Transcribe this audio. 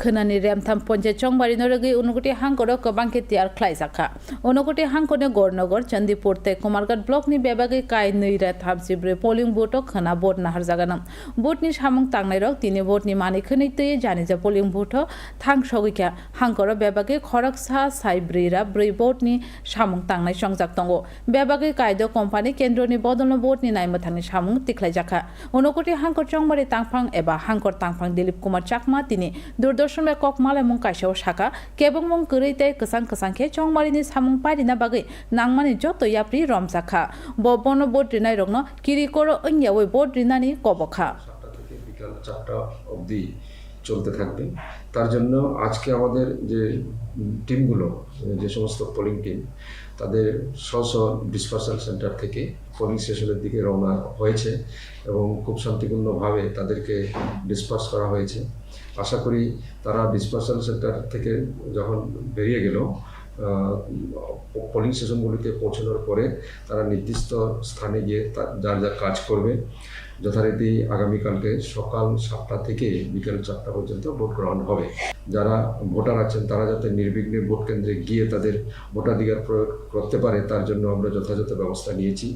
खोनानि रेमथाम पन्चायत चंबारि नरगै उनगुटी हांकरो कबांके तियार ख्लाइजाखा उनगुटी हांकने गौरनगर चंदीपुर ते कुमारघाट ब्लकनि बेबागै काय नैरा थामजिब्रै पोलिं बुथो खोना भोट नाहारजागानम भोटनि सामुं तांनाय रक तिनि भोटनि मानि खोनै तै जानिजा पोलिं बुथो थां सगैख्या हांकरो बेबागै खरक सा साइब्रैरा ब्रै भोटनि सामुं तांनाय संजाक दंगो बेबागै कायदो कम्पानि केन्द्रनि बदलनो भोटनि नायमथांनि सामुं तिख्लाइजाखा उनगुटी हांकर चंबारि तांफां एबा हांकर तांफां दिलीप कुमार चाकमा तिनि joshme kok male mung kaisao shaka kebong mung kuri te kesang kesang ke chong mari ni samung pari na bagai nangmani joto yapri rom sakha bo bono bod rinai rogno kirikoro ongya oi bod rinani kobokha চারটা অবধি চলতে থাকবে। তার জন্য আজকে আমাদের যে টিমগুলো, যে সমস্ত পোলিং টিম তাদের স্ব স্ব ডিসপার্সাল সেন্টার থেকে পোলিং স্টেশনের দিকে রওনা হয়েছে এবং খুব শান্তিপূর্ণভাবে তাদেরকে ডিসপার্স করা হয়েছে। আশা করি তারা ডিসপার্সাল সেন্টার থেকে যখন বেরিয়ে গেল পোলিং স্টেশনগুলিতে পৌঁছানোর পরে তারা নির্দিষ্ট স্থানে গিয়ে যার যার কাজ করবে। যথারীতি আগামীকালকে সকাল সাতটা থেকে বিকেল চারটা পর্যন্ত ভোট গ্রহণ হবে। যারা ভোটার আছেন, তারা যাতে নির্বিঘ্নে ভোট কেন্দ্রে গিয়ে তাদের ভোটাধিকার প্রয়োগ করতে পারে, তার জন্য আমরা যথাযথ ব্যবস্থা নিয়েছি।